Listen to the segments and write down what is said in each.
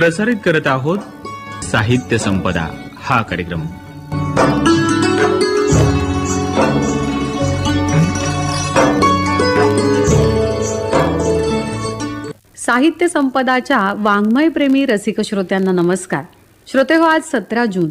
प्रसारित करत आहोत साहित्य संपदा हा कार्यक्रम. साहित्य संपदाच्या वाङ्मयप्रेमी रसिक श्रोत्यांना नमस्कार. श्रोते हो आज सतरा जून.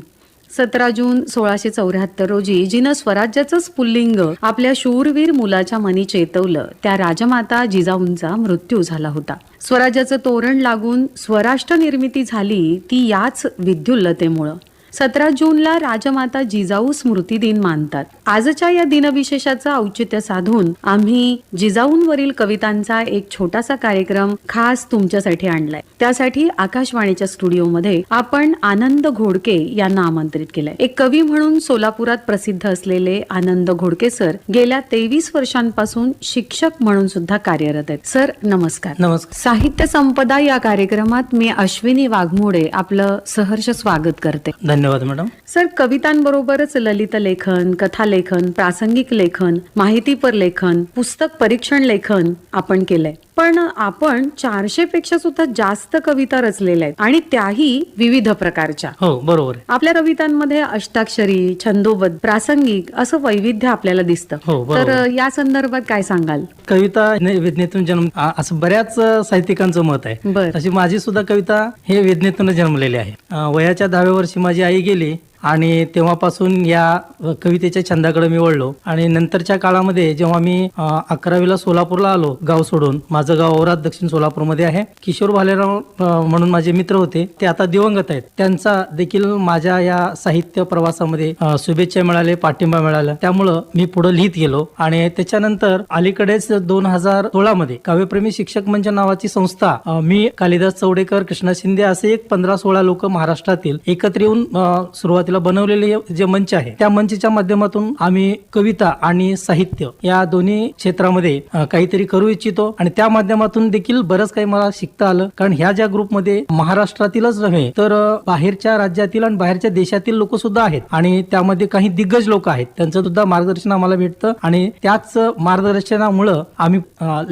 सतरा जून सोळाशे चौऱ्याहत्तर रोजी जिनं स्वराज्याचं स्फुल्लिंग आपल्या शूरवीर मुलाच्या मनी चेतवलं. त्या राजमाता जिजाऊंचा मृत्यू झाला होता. स्वराज्याचं तोरण लागून स्वराष्ट्र निर्मिती झाली ती याच विद्युल्लतेमुळं. सतरा जूनला राजमाता जिजाऊ स्मृती दिन मानतात. आजच्या या दिनविशेषाचं औचित्य साधून आम्ही जिजाऊंवरील कवितांचा एक छोटासा कार्यक्रम खास तुमच्यासाठी आणलाय. त्यासाठी आकाशवाणीच्या स्टुडिओमध्ये आपण आनंद घोडके यांना आमंत्रित केलंय. एक कवी म्हणून सोलापुरात प्रसिद्ध असलेले आनंद घोडके सर गेल्या तेवीस वर्षांपासून शिक्षक म्हणून सुद्धा कार्यरत आहेत. सर नमस्कार. नमस्कार. साहित्य संपदा या कार्यक्रमात मी अश्विनी वाघमोडे आपलं सहर्ष स्वागत करते. धन्यवाद मॅडम. सर कवितांबरोबरच ललित लेखन कथा लेखन प्रासंगिक लेखन माहितीपर लेखन पुस्तक परीक्षण लेखन आपण केलंय. पण आपण चारशे पेक्षा सुद्धा जास्त कविता रचलेल्या आहेत आणि त्याही विविध प्रकारच्या. हो बरोबर आपल्या कवितांमध्ये अष्टाक्षरी छंदोबद्ध प्रासंगिक असं वैविध्य आपल्याला दिसतं. हो. तर या संदर्भात काय सांगाल? कविता वेदनेतून जन्म असं बऱ्याच साहित्यिकांचं मत आहे. बर. तशी माझी सुद्धा कविता हे वेदनेतून जन्मलेली आहे. वयाच्या दहाव्या वर्षी माझी आई गेली. आणि तेव्हापासून या कवितेच्या छंदाकडे मी वळलो. आणि नंतरच्या काळामध्ये जेव्हा मी अकरावीला सोलापूरला आलो गाव सोडून माझं गाव औरात दक्षिण सोलापूरमध्ये आहे. किशोर भालेराव म्हणून माझे मित्र होते ते आता दिवंगत आहेत. त्यांचा देखील माझ्या या साहित्य प्रवासामध्ये शुभेच्छा मिळाले पाठिंबा मिळाला. त्यामुळं मी पुढे लिहित गेलो. आणि त्याच्यानंतर अलीकडेच दोन हजार सोळा मध्ये काव्यप्रेमी शिक्षक मंच नावाची संस्था मी कालिदास चौडेकर कृष्णा शिंदे असे एक पंधरा सोळा लोक महाराष्ट्रातील एकत्र येऊन सुरुवात सुरुवातीला बनवलेले जे मंच आहे त्या मंचच्या माध्यमातून आम्ही कविता आणि साहित्य या दोन्ही क्षेत्रामध्ये काहीतरी करू इच्छितो. आणि त्या माध्यमातून देखील बरंच काही मला शिकता आलं. कारण ह्या ज्या ग्रुपमध्ये महाराष्ट्रातीलच नव्हे तर बाहेरच्या राज्यातील आणि बाहेरच्या देशातील लोक सुद्धा आहेत. आणि त्यामध्ये काही दिग्गज लोक आहेत. त्यांचं सुद्धा मार्गदर्शन आम्हाला भेटतं. आणि त्याच मार्गदर्शनामुळं आम्ही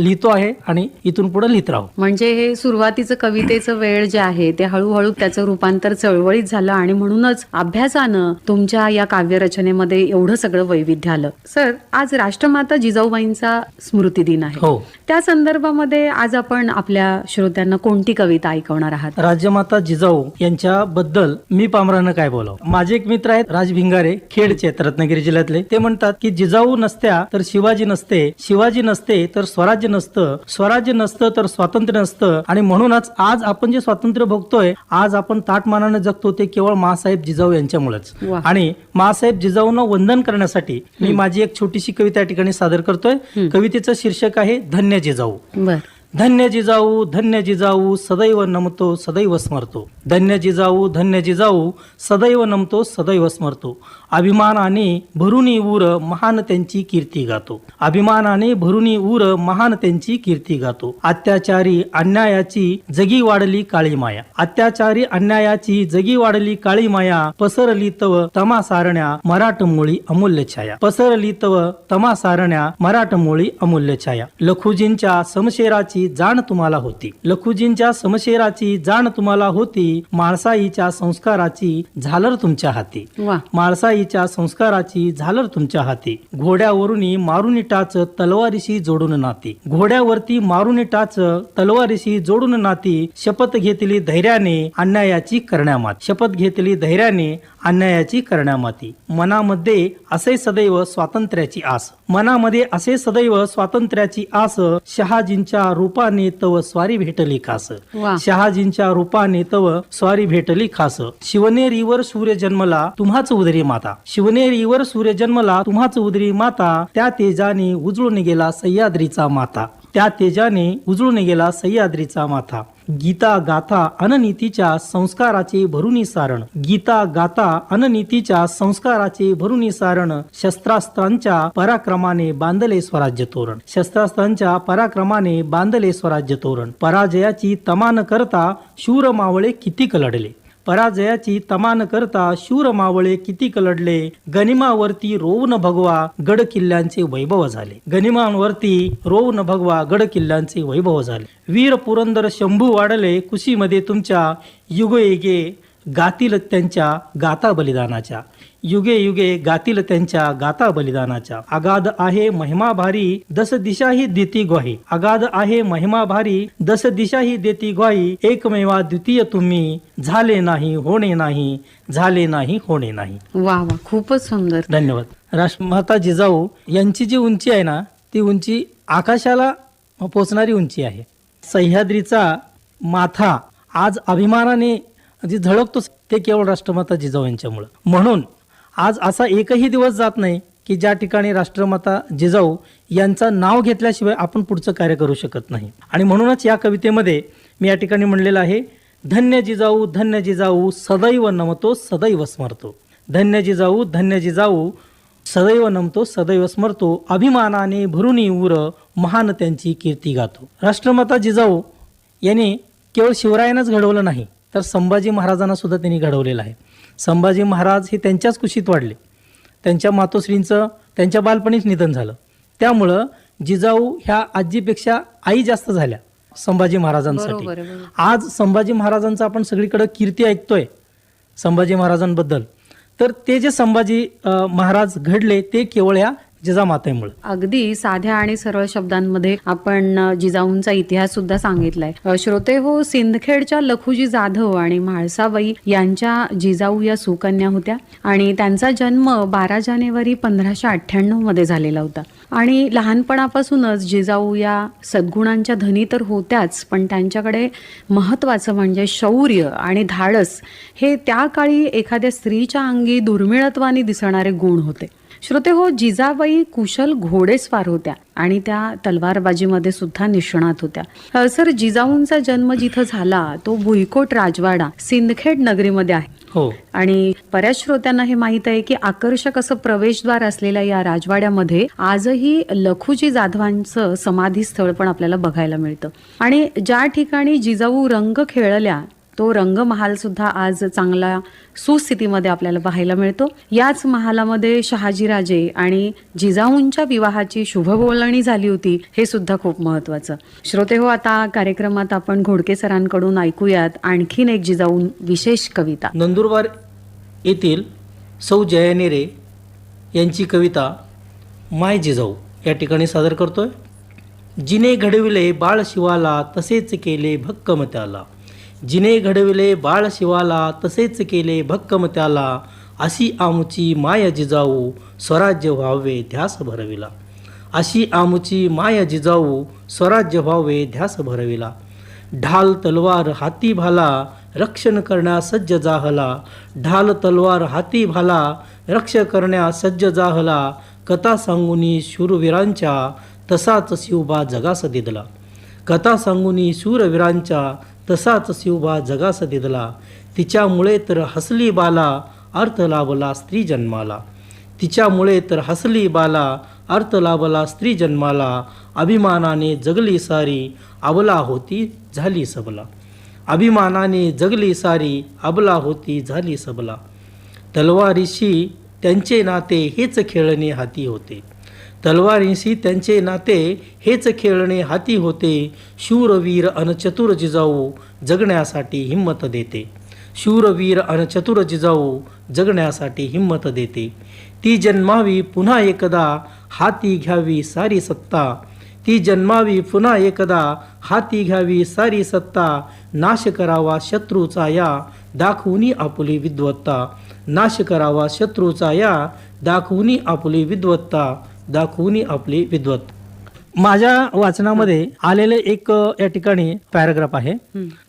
लिहितो आहे आणि इथून पुढे लिहित राहू. म्हणजे हे सुरुवातीचं कवितेचं वेळ जे आहे ते हळूहळू त्याचं रूपांतर चळवळीत झालं. आणि म्हणूनच अभ्यास अभ्यासानं तुमच्या या काव्यरचनेमध्ये एवढं सगळं वैविध्य आलं. सर आज राष्ट्रमाता जिजाऊबाईंचा स्मृती दिन आहे. हो. त्या संदर्भामध्ये आज आपण आपल्या श्रोत्यांना कोणती कविता ऐकवणार आहात? राजमाता जिजाऊ यांच्याबद्दल मी पामरानं काय बोलावं? माझे एक मित्र आहेत राज भिंगारे खेडचे रत्नागिरी जिल्ह्यातले. ते म्हणतात की जिजाऊ नसत्या तर शिवाजी नसते. शिवाजी नसते तर स्वराज्य नसतं. स्वराज्य नसतं तर स्वातंत्र्य नसतं. आणि म्हणूनच आज आपण जे स्वातंत्र्य भोगतोय आज आपण ताटमानाने जगतो ते केवळ मासाहेब जिजाऊ यांच्यामुळेच वा. आणि मासाहेब जिजाऊंना वंदन करण्यासाठी मी माझी एक छोटीशी कविता या ठिकाणी सादर करतोय. कवितेचं शीर्षक आहे धन्य जिजाऊ. बर. धन्य जिजाऊ धन्य जिजाऊ सदैव नमतो सदैव स्मरतो धन्य जिजाऊ धन्य जिजाऊ सदैव नमतो सदैव स्मरतो अभिमानाने भरुनी उर महान त्यांची कीर्ती गातो अभिमानाने भरुनी उर महान त्यांची कीर्ती गातो अत्याचारी अन्यायाची जगी वाढली काळी माया अत्याचारी अन्यायाची जगी वाढली काळी माया पसरली तव तमा सारण्या मराठमोळी अमूल्य छाया पसरली तव तमा सारण्या मराठमोळी अमूल्य छाया लखुजींच्या समशेराची जाण तुम्हाला होती. लखुजींच्या समशेराची जाण तुम्हाला होती माळसाईच्या संस्काराची झालर तुमच्या हाती. माळसाईच्या संस्काराची झालर तुमच्या हाती. घोड्यावरून मारुनी टाच तलवारीशी जोडून नाती. घोड्यावरती मारुनी टाच तलवारीशी जोडून नाती शपथ घेतली धैर्याने अन्यायाची करण्यामात. शपथ घेतली धैर्याने अन्यायाची करण्यामाती. मनामध्ये असे सदैव स्वातंत्र्याची आस. मनामध्ये असे सदैव स्वातंत्र्याची आस शहाजींच्या रूपाने तव स्वारी भेटली खास. शहाजींच्या रूपाने तव स्वारी भेटली खास. शिवनेरीवर सूर्य जन्मला तुम्हाच उदरी माता. शिवनेरीवर सूर्य जन्मला तुम्हाच उदरी माता. त्या तेजाने उजळून गेला सह्याद्रीचा माता. त्या तेजाने उजळून गेला सह्याद्रीचा माथा. गीता गाथा अननीतीच्या संस्काराचे भरुनी सारण. गीता गाथा अननीतीच्या संस्काराचे भरुनी सारण. शस्त्रास्त्रांच्या पराक्रमाने बांधले स्वराज्य तोरण. शस्त्रास्त्रांच्या पराक्रमाने बांधले स्वराज्य तोरण. पराजयाची तमा न करता शूर मावळे कितीक लढले? पराजयाची तमा न करता शूर मावळे किती कलडले गनिमावरती रोवून भगवा गड किल्ल्यांचे वैभव झाले. गनिमांवरती रोवून भगवा गड किल्ल्यांचे वैभव झाले. वीर पुरंदर शंभू वाढले कुशीमध्ये तुमच्या युगयुगे गातील त्यांच्या गाता बलिदानाच्या. युगे युगे गातील त्यांच्या गाता बलिदानाच्या. अगाध आहे महिमा भारी दस दिशाही देती ग्वाही. अगाध आहे महिमा भारी दस दिशाही देती ग्वाही. एकमेवा द्वितीय तुम्ही झाले नाही होणे नाही झाले नाही होणे नाही. वा वा खूपच सुंदर. धन्यवाद. राष्ट्रमाता जिजाऊ यांची जी उंची आहे ना ती उंची आकाशाला पोचणारी उंची आहे. सह्याद्रीचा माथा आज अभिमानाने जी झळकतो ते केवळ राष्ट्रमाता जिजाऊ यांच्यामुळं. म्हणून आज असा एकही दिवस जात नाही की ज्या ठिकाणी राष्ट्रमाता जिजाऊ यांचं नाव घेतल्याशिवाय आपण पुढचं कार्य करू शकत नाही. आणि म्हणूनच या कवितेमध्ये मी या ठिकाणी म्हणलेलं आहे धन्य जिजाऊ धन्य जिजाऊ सदैव नमतो सदैव स्मरतो. धन्य जिजाऊ धन्य जिजाऊ सदैव नमतो सदैव स्मरतो. अभिमानाने भरुनी उर महान त्यांची कीर्ती गातो. राष्ट्रमाता जिजाऊ यांनी केवळ शिवरायानंच घडवलं नाही तर संभाजी महाराजांना सुद्धा त्यांनी घडवलेलं आहे. संभाजी महाराज हे त्यांच्याच कुशीत वाढले. त्यांच्या मातोश्रींचं त्यांच्या बालपणीच निधन झालं. त्यामुळं जिजाऊ ह्या आजीपेक्षा आई जास्त झाल्या संभाजी महाराजांसाठी. आज संभाजी महाराजांचं आपण सगळीकडे कीर्ती ऐकतोय संभाजी महाराजांबद्दल. तर ते जे संभाजी महाराज घडले ते केवळ या जिजामातेमुळे. अगदी साध्या आणि सरळ शब्दांमध्ये आपण जिजाऊंचा इतिहास सुद्धा सांगितलाय. श्रोते हो सिंदखेडच्या लखुजी जाधव आणि म्हाळसाबाई यांच्या जिजाऊ या सुकन्या होत्या आणि त्यांचा जन्म बारा जानेवारी पंधराशे अठ्ठ्याण्णवमध्ये झालेला होता. आणि लहानपणापासूनच जिजाऊ या सद्गुणांच्या धनी तर होत्याच पण त्यांच्याकडे महत्वाचं म्हणजे शौर्य आणि धाडस हे त्या काळी एखाद्या स्त्रीच्या अंगी दुर्मिळत्वाने दिसणारे गुण होते. श्रोते हो जिजाबाई कुशल घोडेस्वार होत्या आणि त्या तलवारबाजीमध्ये सुद्धा निष्णात होत्या. सर जिजाऊंचा जन्म जिथं झाला तो भुईकोट राजवाडा सिंदखेड नगरीमध्ये आहे. हो. आणि बऱ्याच श्रोत्यांना हे माहीत आहे की आकर्षक असं प्रवेशद्वार असलेल्या या राजवाड्यामध्ये आजही लखुजी जाधवांचं समाधी स्थळ पण आपल्याला बघायला मिळतं. आणि ज्या ठिकाणी जिजाऊ रंग खेळल्या तो रंगमहाल सुद्धा आज चांगला सुस्थितीमध्ये आपल्याला पाहायला मिळतो. याच महालामध्ये शहाजीराजे आणि जिजाऊंच्या विवाहाची शुभबोलणी झाली होती हे सुद्धा खूप महत्वाचं श्रोते हो आता कार्यक्रमात आपण घोडके सरांकडून ऐकूयात आणखीन एक जिजाऊन विशेष कविता. नंदुरबार येथील सौ जयानेरे यांची कविता माय जिजाऊ या ठिकाणी सादर करतोय. जिने घडविले बाळ शिवाला तसेच केले भक्कम त्याला जिने घडविले बाळ शिवाला तसेच केले भक्कम त्याला. अशी आमुची माय जिजाऊ स्वराज्य व्हावे ध्यास भरविला. अशी आमुची माय जिजाऊ स्वराज्य व्हावे ध्यास भरविला. ढाल तलवार हाती भाला रक्षण करण्या सज्ज जाहला. ढाल तलवार हाती भाला रक्ष करण्या सज्ज जाहला. कथा सांगुनी शूरवीरांच्या तसाच शिवबा जगास दिदला. कथा सांगुनी शूरवीरांच्या तसाच शिवबा जगास दिदला. तिच्यामुळे तर हसली बाला अर्थ लाभला स्त्री जन्माला. तिच्यामुळे तर हसली बाला अर्थ लाभला स्त्री जन्माला. अभिमानाने जगली सारी अबला होती झाली सबला. अभिमानाने जगली सारी अबला होती झाली सबला. तलवारीशी त्यांचे नाते हेच खेळणे हाती होते. तलवारींशी त्यांचे नाते हेच खेळणे हाती होते. शूरवीर अन चतुर जिजाऊ जगण्यासाठी हिंमत देते. शूरवीर अन चतुर जिजाऊ जगण्यासाठी हिंमत देते. ती जन्मावी पुन्हा एकदा हाती घ्यावी सारी सत्ता. ती जन्मावी पुन्हा एकदा हाती घ्यावी सारी सत्ता. नाश करावा शत्रूचा या दाखवूनी आपुली विद्वत्ता. नाश करावा शत्रूचा या दाखवूनी आपुली विद्वत्ता. दाखवूनी आपली विद्वत्ता माझ्या वाचनामध्ये आलेले एक या ठिकाणी पॅराग्राफ आहे.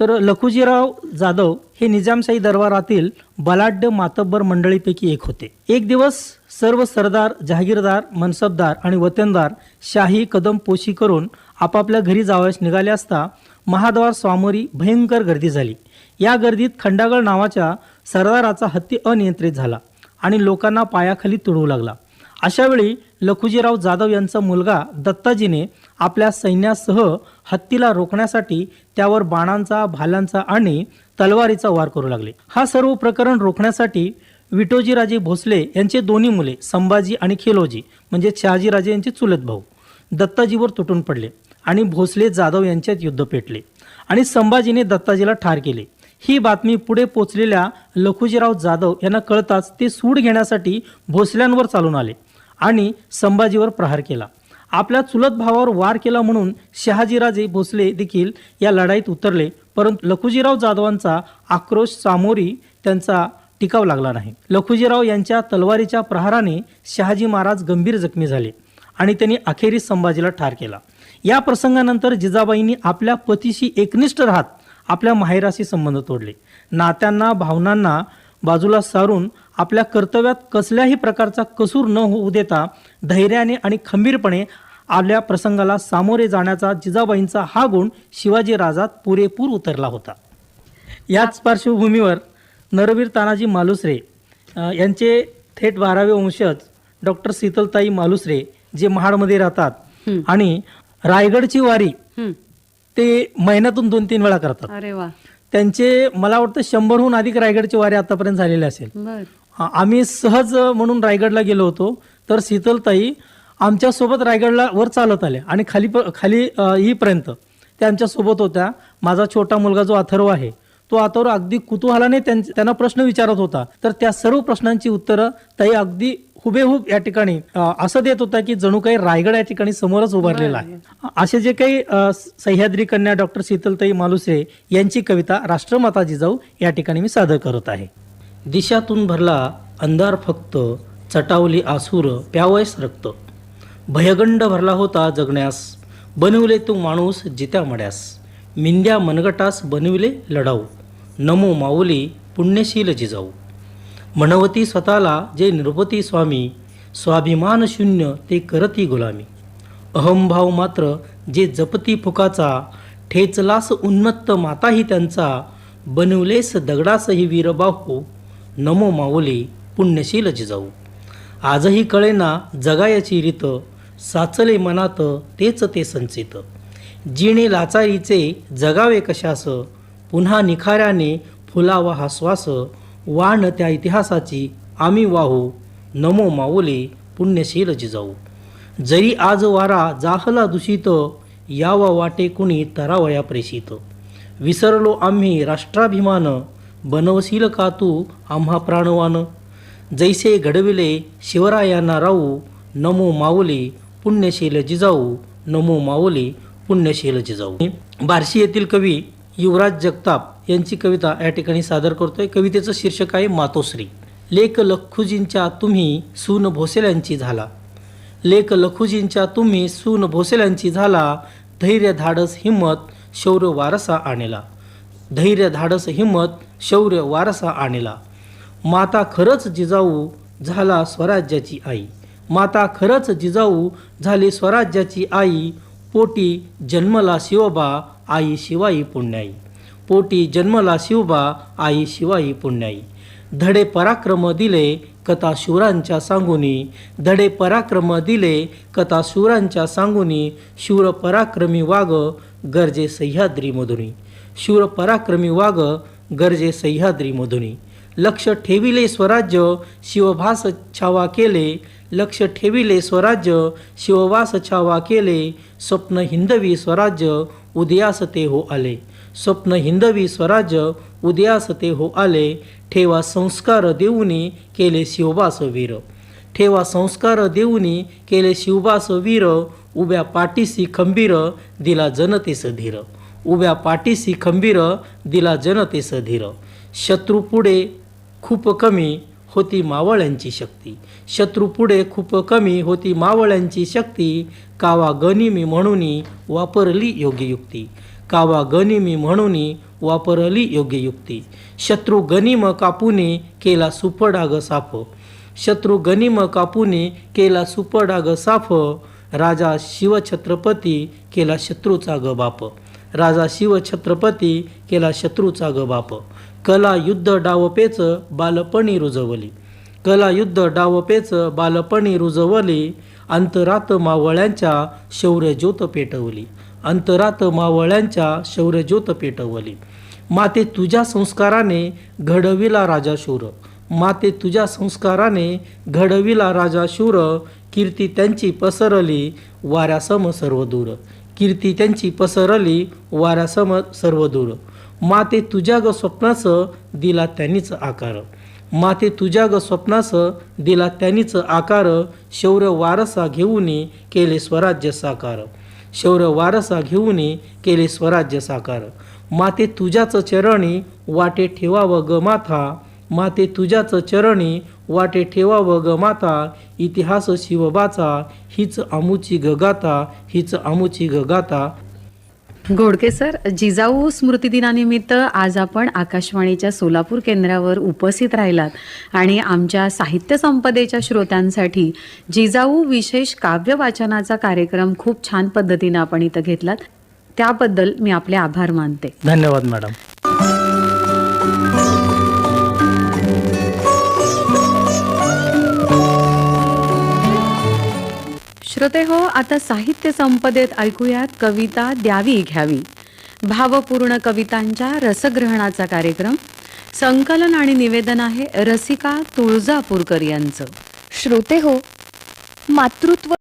तर लखुजीराव जाधव हे निजामशाही दरबारातील बलाढ्य मातब्बर मंडळीपैकी एक होते. एक दिवस सर्व सरदार जहागीरदार मनसबदार आणि वतनदार शाही कदम पोशी करून आपापल्या घरी जावयास निघाले असता महाद्वार स्वामोरी भयंकर गर्दी झाली. या गर्दीत खंडागळ नावाच्या सरदाराचा हत्ती अनियंत्रित झाला आणि लोकांना पायाखाली तुडवू लागला. अशा वेळी लखुजीराव जाधव यांचा मुलगा दत्ताजीने आपल्या सैन्यासह हत्तीला रोखण्यासाठी त्यावर बाणांचा भाल्यांचा आणि तलवारीचा वार करू लागले. हा सर्व प्रकरण रोखण्यासाठी विटोजीराजे भोसले यांचे दोन्ही मुले संभाजी आणि खेलोजी म्हणजे शहाजीराजे यांचे चुलत भाऊ दत्ताजीवर तुटून पडले आणि भोसले जाधव यांच्यात युद्ध पेटले आणि संभाजीने दत्ताजीला ठार केले. ही बातमी पुढे पोचलेल्या लखुजीराव जाधव यांना कळताच ते सूड घेण्यासाठी भोसल्यांवर चालून आले. आणि संभाजीवर प्रहार केला. आपल्या चुलत भावावर वार केला म्हणून शहाजीराजे भोसले देखील या लढाईत उतरले परंतु लखुजीराव जाधवांचा आक्रोश सामोरी त्यांचा टिकाव लागला नाही. लखुजीराव यांच्या तलवारीच्या प्रहाराने शहाजी महाराज गंभीर जखमी झाले आणि त्यांनी अखेरीस संभाजीला ठार केला. या प्रसंगानंतर जिजाबाईंनी आपल्या पतीशी एकनिष्ठ राहत आपल्या माहेराशी संबंध तोडले. नात्यांना भावनांना बाजूला सारून आपल्या कर्तव्यात कसल्याही प्रकारचा कसूर न होऊ देता धैर्याने आणि खंबीरपणे आपल्या प्रसंगाला सामोरे जाण्याचा जिजाबाईंचा हा गुण शिवाजी राजात पुरेपूर उतरला होता याच पार्श्वभूमीवर नरवीर तानाजी मालुसरे यांचे थेट बारावे वंशज डॉक्टर शीतलताई मालुसरे जे महाडमध्ये राहतात. आणि रायगडची वारी. ते महिन्यातून दोन तीन वेळा करतात अरे वा त्यांचे मला वाटतं शंभरहून अधिक रायगडची वारी आतापर्यंत झालेली असेल. आम्ही सहज म्हणून रायगडला गेलो होतो तर शीतलताई आमच्यासोबत रायगडला वर चालत आल्या आणि खाली खाली येईपर्यंत त्या आमच्यासोबत होत्या. माझा छोटा मुलगा जो अथर्व आहे तो अथर्व अगदी कुतूहलाने त्यां- त्यांना प्रश्न विचारत होता. तर त्या सर्व प्रश्नांची उत्तरं ताई अगदी हुबेहूब या ठिकाणी असं देत होता की जणू काही रायगड या ठिकाणी समोरच उभारलेला आहे. असे जे काही सह्याद्री कन्या डॉक्टर शीतलताई मालुसरे यांची कविता राष्ट्रमाता जिजाऊ या ठिकाणी मी सादर करत आहे. दिशातून भरला अंधार फक्त चटावली आसूर प्यावयस रक्त. भयगंड भरला होता जगण्यास बनविले तू माणूस जित्या मड्यास. मिंद्या मनगटास बनविले लढाऊ. नमो माऊली पुण्यशील जिजाऊ. म्हणवती स्वतःला जे नृपती स्वामी स्वाभिमान शून्य ते करती गुलामी. अहंभाव मात्र जे जपती फुकाचा ठेचलास उन्मत्त माताही त्यांचा बनवलेस दगडासही वीरबाहू नमो माऊली पुण्यशील जिजाऊ. आजही कळेना जगायाची रीत साचले मनात तेच ते संचित. जिणे लाचारीचे जगावे कशास पुन्हा निखाऱ्याने फुलावा हा श्वास वाण त्या इतिहासाची आम्ही वाहू नमो माऊली पुण्यशील जिजाऊ. जरी आज वारा जाहला दूषित यावा वाटे कुणी तरावया प्रेषित. विसरलो आम्ही राष्ट्राभिमान बनवशील का तू आम्हा प्राणवान? जैसे घडविले शिवरायांना राहू नमो माऊली पुण्यशील जिजाऊ नमो माऊली पुण्यशील जिजाऊ. बार्शी येथील कवी युवराज जगताप यांची कविता या ठिकाणी सादर करतोय. कवितेचं शीर्षक आहे मातोश्री. लेख लखुजींच्या तुम्ही सून भोसेल्यांची झाला. लेख लखुजींच्या तुम्ही सून भोसेल्यांची झाला. धैर्य धाडस हिम्मत शौर्य वारसा आणला. धैर्य धाडस हिम्मत शौर्य वारसा आणला. माता खरंच जिजाऊ झाला स्वराज्याची आई. माता खरंच जिजाऊ झाली स्वराज्याची आई. पोटी जन्मला शिवबा आई शिवाई पुण्याई. पोटी जन्मला शिवबा आई शिवाई पुण्याई. धडे पराक्रम दिले कथा शूरांच्या सांगुनी. धडे पराक्रम दिले कथा शूरांच्या सांगुनी. शूर पराक्रमी वाग गरजे सह्याद्री मधुनी. शूर पराक्रमी वाग गरजे सह्याद्री मधुनी. लक्ष ठेविले स्वराज्य शिवभास छावा केले. लक्ष ठेविले स्वराज्य शिववास छावा केले. स्वप्न हिंदवी स्वराज्य उदयास ते हो आले. स्वप्न हिंदवी स्वराज्य उदयास ते हो आले. ठेवा संस्कार देऊनी केले शिवबास वीर. ठेवा संस्कार देऊनी केले शिवबास वीर. उभ्या पाठीसी खंबीर दिला जनतेस धीर उभ्या पाठीसी खंबीर दिला जनतेस धीर शत्रू पुढे खूप कमी होती मावळ्यांची शक्ती. शत्रू पुढे खूप कमी होती मावळ्यांची शक्ती. कावा गनिमी म्हणून वापरली योग्य युक्ती. कावा गनिमी म्हणून वापरली योग्य युक्ती. शत्रू गनिम कापूने केला सुपडाग साफ. शत्रू गनिम कापूने केला सुपडाग साफ. राजा शिवछत्रपती केला शत्रूचा ग बाप राजा शिवछत्रपती केला शत्रूचा ग बाप कला युद्ध डावपेच बालपणी रुजवली. कला युद्ध डावपेच बालपणी रुजवली अंतरात मावळ्यांच्या शौर्यज्योत पेटवली. अंतरात मावळ्यांच्या शौर्यज्योत पेटवली. माते तुझ्या संस्काराने घडविला राजा शूर. माते तुझ्या संस्काराने घडविला राजा शूर. कीर्ती त्यांची पसरली वाऱ्यासम सर्वदूर. कीर्ती त्यांची पसरली वाऱ्यासम सर्वदूर. माते तुझ्या ग स्वप्नाचं दिला त्यांनीच आकार. माते तुझ्या ग स्वप्नाचं दिला त्यांनीच आकार. शौर्य वारसा घेऊन केले स्वराज्य साकार. शौर्य वारसा घेऊन केले स्वराज्य साकार. माते तुझ्याच चरणी वाटे ठेवावं ग माथा. माते तुझ्याच चरणी वाटे ठेवावं ग माता इतिहास शिवबाचा हीच आमुची गगाता हीच आमुची गगाता गोडके सर जिजाऊ स्मृतिदिनानिमित्त आज आपण आकाशवाणीच्या सोलापूर केंद्रावर उपस्थित राहिलात. आणि आमच्या साहित्य संपदेच्या श्रोत्यांसाठी जिजाऊ विशेष काव्य वाचनाचा कार्यक्रम खूप छान पद्धतीनं आपण इथं घेतलात. त्याबद्दल मी आपले आभार मानते. धन्यवाद मॅडम. श्रोते हो आता साहित्य संपदेत ऐकूयात कविता द्यावी घ्यावी. भावपूर्ण कवितांच्या रसग्रहणाचा कार्यक्रम. संकलन आणि निवेदन आहे रसिका तुळजापूरकर यांचं. श्रोते हो मातृत्व